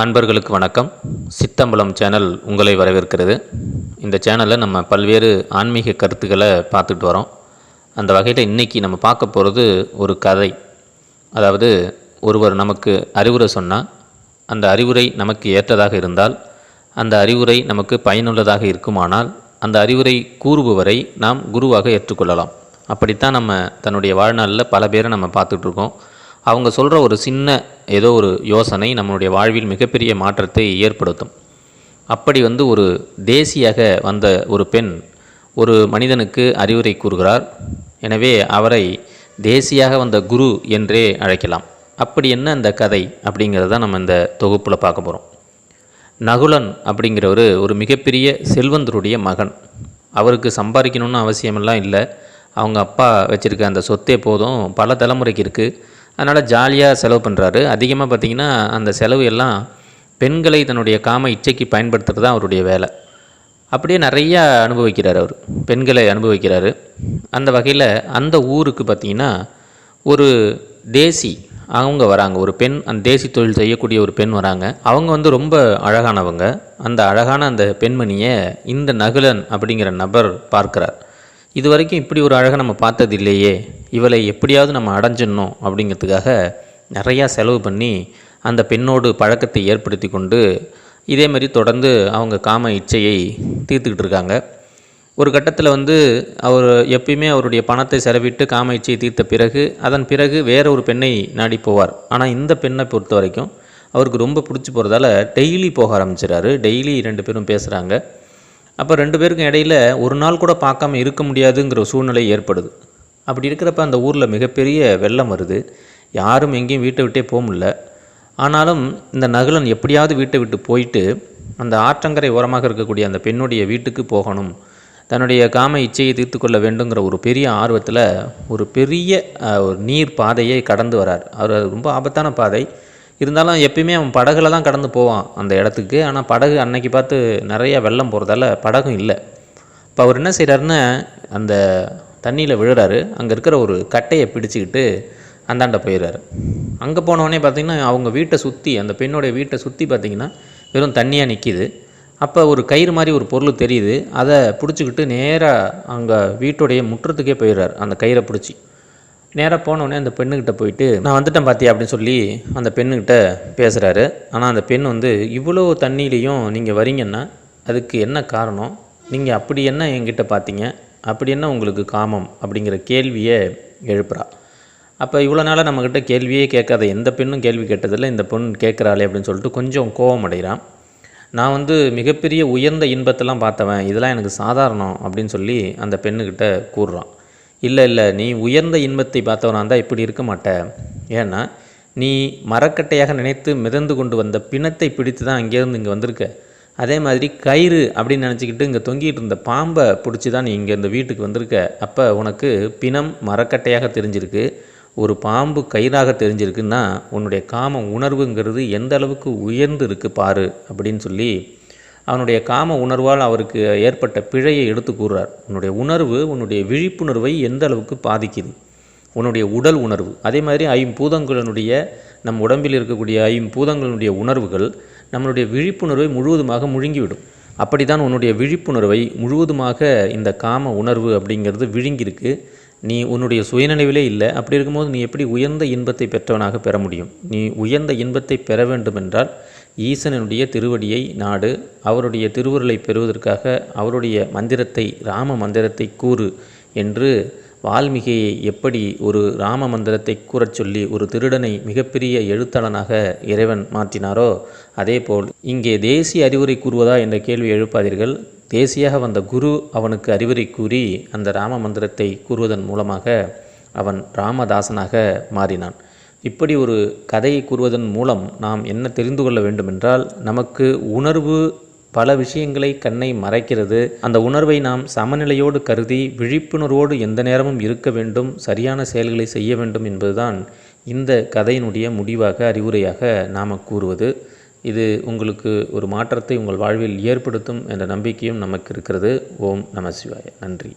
அன்பர்களுக்கு வணக்கம். சித்தம்பலம் சேனல் உங்களை வரவேற்கிறது. இந்த சேனலில் நம்ம பல்வேறு ஆன்மீக கருத்துக்களை பார்த்துட்டு வரோம். அந்த வகையில் இன்றைக்கி நம்ம பார்க்க போகிறது ஒரு கதை. அதாவது ஒருவர் நமக்கு அறிவுரை சொன்னால் அந்த அறிவுரை நமக்கு ஏற்றதாக இருந்தால் அந்த அறிவுரை நமக்கு பயனுள்ளதாக இருக்குமானால் அந்த அறிவுரை கூறுபவரை நாம் குருவாக ஏற்றுக்கொள்ளலாம். அப்படித்தான் நம்ம தன்னுடைய வாழ்நாளில் பல பேரை நம்ம பார்த்துட்ருக்கோம் அவங்க சொல்கிற ஒரு சின்ன ஏதோ ஒரு யோசனை நம்மளுடைய வாழ்வில் மிகப்பெரிய மாற்றத்தை ஏற்படுத்தும். அப்படி வந்து ஒரு தேசியாக வந்த ஒரு பெண் ஒரு மனிதனுக்கு அறிவுரை கூறுகிறார். எனவே அவரை தேசியாக வந்த குரு என்றே அழைக்கலாம். அப்படி என்ன அந்த கதை அப்படிங்கிறத நம்ம இந்த தொகுப்பில் பார்க்க போகிறோம் நகுலன் அப்படிங்கிறவர் ஒரு மிகப்பெரிய செல்வந்தருடைய மகன். அவருக்கு சம்பாதிக்கணும்னு அவசியமெல்லாம் இல்லை. அவங்க அப்பா வச்சுருக்க அந்த சொத்தே போதும். பல தலைமுறைக்கு இருக்குது அதனால் ஜாலியாக செலவு பண்ணுறாரு அதிகமாக பார்த்திங்கன்னா அந்த செலவு எல்லாம் பெண்களை தன்னுடைய காம இச்சைக்கு பயன்படுத்துகிறது தான் அவருடைய வேலை. அப்படியே நிறையா அனுபவிக்கிறார் அவர். பெண்களை அனுபவிக்கிறாரு. அந்த வகையில் அந்த ஊருக்கு பார்த்திங்கன்னா ஒரு தேசி அவங்க வராங்க. ஒரு பெண் அந்த தேசி தொழில் செய்யக்கூடிய ஒரு பெண் வராங்க. அவங்க வந்து ரொம்ப அழகானவங்க. அந்த அழகான அந்த பெண்மணியை இந்த நகுலன் அப்படிங்கிற நபர் பார்க்குறார். இது வரைக்கும் இப்படி ஒரு அழகை நம்ம பார்த்தது இல்லையே இவளை எப்படியாவது நம்ம அடைஞ்சிடணும் அப்படிங்கிறதுக்காக நிறையா செலவு பண்ணி அந்த பெண்ணோடு பழக்கத்தை ஏற்படுத்தி கொண்டு இதே மாதிரி தொடர்ந்து அவங்க காம இச்சையை தீர்த்துக்கிட்டு இருக்காங்க. ஒரு கட்டத்தில் வந்து அவர் எப்பயுமே அவருடைய பணத்தை செலவிட்டு காம இச்சையை தீர்த்த பிறகு அதன் பிறகு வேற ஒரு பெண்ணை நாடி போவார். ஆனால் இந்த பெண்ணை பொறுத்த வரைக்கும் அவருக்கு ரொம்ப பிடிச்சி போகிறதால டெய்லி போக ஆரம்பிச்சிடாரு டெய்லி ரெண்டு பேரும் பேசுகிறாங்க அப்போ ரெண்டு பேருக்கும் இடையில் ஒரு நாள் கூட பார்க்காம இருக்க முடியாதுங்கிற சூழ்நிலை ஏற்படுது. அப்படி இருக்கிறப்ப அந்த ஊரில் மிகப்பெரிய வெள்ளம் வருது. யாரும் எங்கேயும் வீட்டை விட்டே போக முடியல. ஆனாலும் இந்த நகுலன் எப்படியாவது வீட்டை விட்டு போயிட்டு அந்த ஆற்றங்கரை ஓரமாக இருக்கக்கூடிய அந்த பெண்ணுடைய வீட்டுக்கு போகணும். தன்னுடைய காம இச்சையை தீர்த்து கொள்ள வேண்டுங்கிற ஒரு பெரிய ஆர்வத்தில் ஒரு பெரிய ஒரு நீர் பாதையை கடந்து வரார். அவர் ரொம்ப ஆபத்தான பாதை. இருந்தாலும் எப்பயுமே அவன் படகுல தான் கடந்து போவான் அந்த இடத்துக்கு. ஆனால் படகு அன்னைக்கு பார்த்து நிறைய வெள்ளம் போகிறதால படகும் இல்லை. இப்போ அவர் என்ன செய்கிறாருன்னா அந்த தண்ணியில் விழுறாரு. அங்கே இருக்கிற ஒரு கட்டையை பிடிச்சிக்கிட்டு அந்தாண்ட போயிடுறாரு அங்கே போனவொடனே பார்த்திங்கன்னா அவங்க வீட்டை சுற்றி அந்த பெண்ணுடைய வீட்டை சுற்றி பார்த்திங்கன்னா வெறும் தண்ணியாக நிற்கிது அப்போ ஒரு கயிறு மாதிரி ஒரு பொருள் தெரியுது. அதை பிடிச்சிக்கிட்டு நேராக அங்கே வீட்டுடைய முற்றத்துக்கே போயிடுறார் அந்த கயிறை பிடிச்சி. நேராக போனோடனே அந்த பெண்ணுக்கிட்ட போயிட்டு நான் வந்துட்டேன் பார்த்தியா அப்படின்னு சொல்லி அந்த பெண்ணுக்கிட்ட பேசுகிறாரு ஆனால் அந்த பெண் வந்து இவ்வளோ தண்ணியிலையும் நீங்கள் வரீங்கன்னா அதுக்கு என்ன காரணம்? நீங்கள் அப்படி என்ன என்கிட்ட பார்த்தீங்க அப்படி என்ன உங்களுக்கு காமம் அப்படிங்கிற கேள்வியை எழுப்புறா. அப்போ இவ்வளோ நாளாக நம்மக்கிட்ட கேள்வியே கேட்காத எந்த பெண்ணும் கேள்வி கேட்டதில்லை இந்த பொண்ணு கேட்குறாளே அப்படின்னு சொல்லிட்டு கொஞ்சம் கோபம் அடைகிறான். நான் வந்து மிகப்பெரிய உயர்ந்த இன்பத்தெல்லாம் பார்த்தவன் இதெல்லாம் எனக்கு சாதாரணம் அப்படின்னு சொல்லி அந்த பெண்ணுக்கிட்ட கூறுறான். இல்லை இல்லை நீ உயர்ந்த இன்பத்தை பார்த்தவனாக இருந்தால் இப்படி இருக்க மாட்ட. ஏன்னா நீ மரக்கட்டையாக நினைத்து மிதந்து கொண்டு வந்த பிணத்தை பிடித்து தான் அங்கேருந்து இங்கே வந்திருக்க. அதே மாதிரி கயிறு அப்படின்னு நினச்சிக்கிட்டு இங்கே தொங்கிட்டு இருந்த பாம்பை பிடிச்சி தான் நீ இங்கே இந்த வீட்டுக்கு வந்திருக்க. அப்போ உனக்கு பிணம் மரக்கட்டையாக தெரிஞ்சிருக்கு. ஒரு பாம்பு கயிறாக தெரிஞ்சிருக்குன்னா உன்னுடைய காம உணர்வுங்கிறது எந்த அளவுக்கு உயர்ந்து இருக்கு பாரு அப்படின்னு சொல்லி அவனுடைய காம உணர்வால் அவருக்கு ஏற்பட்ட பிழையை எடுத்து கூறுறார். உன்னுடைய உணர்வு உன்னுடைய விழிப்புணர்வை எந்த அளவுக்கு பாதிக்குது? உன்னுடைய உடல் உணர்வு. அதே மாதிரி ஐம்பூதங்களினுடைய நம் உடம்பில் இருக்கக்கூடிய ஐம்பூதங்களினுடைய உணர்வுகள் நம்மளுடைய விழிப்புணர்வை முழுவதுமாக முழுங்கிவிடும். அப்படி தான் உன்னுடைய விழிப்புணர்வை முழுவதுமாக இந்த காம உணர்வு அப்படிங்கிறது விழுங்கியிருக்கு. நீ உன்னுடைய சுயநினைவிலே இல்லை. அப்படி இருக்கும்போது நீ எப்படி உயர்ந்த இன்பத்தை பெற்றவனாக பெற முடியும்? நீ உயர்ந்த இன்பத்தை பெற வேண்டுமென்றால் ஈசனனுடைய திருவடியை நாடு அவருடைய திருவுருளை பெறுவதற்காக அவருடைய மந்திரத்தை ராம மந்திரத்தை கூறு என்று வால்மீகியை எப்படி ஒரு ராம மந்திரத்தை கூறச் சொல்லி ஒரு திருடனை மிகப்பெரிய எழுத்தாளனாக இறைவன் மாற்றினாரோ அதேபோல் இங்கே தேசிய அறிவுரை கூறுவதா என்ற கேள்வி எழுப்பாதீர்கள். தேசியாக வந்த குரு அவனுக்கு அறிவுரை கூறி அந்த ராம மந்திரத்தை கூறுவதன் மூலமாக அவன் ராமதாசனாக மாறினான். இப்படி ஒரு கதையை கூறுவதன் மூலம் நாம் என்ன தெரிந்து கொள்ள வேண்டுமென்றால் நமக்கு உணர்வு பல விஷயங்களை கண்ணை மறைக்கிறது. அந்த உணர்வை நாம் சமநிலையோடு கருதி விழிப்புணர்வோடு எந்த நேரமும் இருக்க வேண்டும் சரியான செயல்களை செய்ய வேண்டும் என்பதுதான் இந்த கதையினுடைய முடிவாக அறிவுரையாக நாம் கூறுவது. இது உங்களுக்கு ஒரு மாற்றத்தை உங்கள் வாழ்வில் ஏற்படுத்தும் என்ற நம்பிக்கையும் நமக்கு இருக்கிறது. ஓம் நம சிவாய. நன்றி.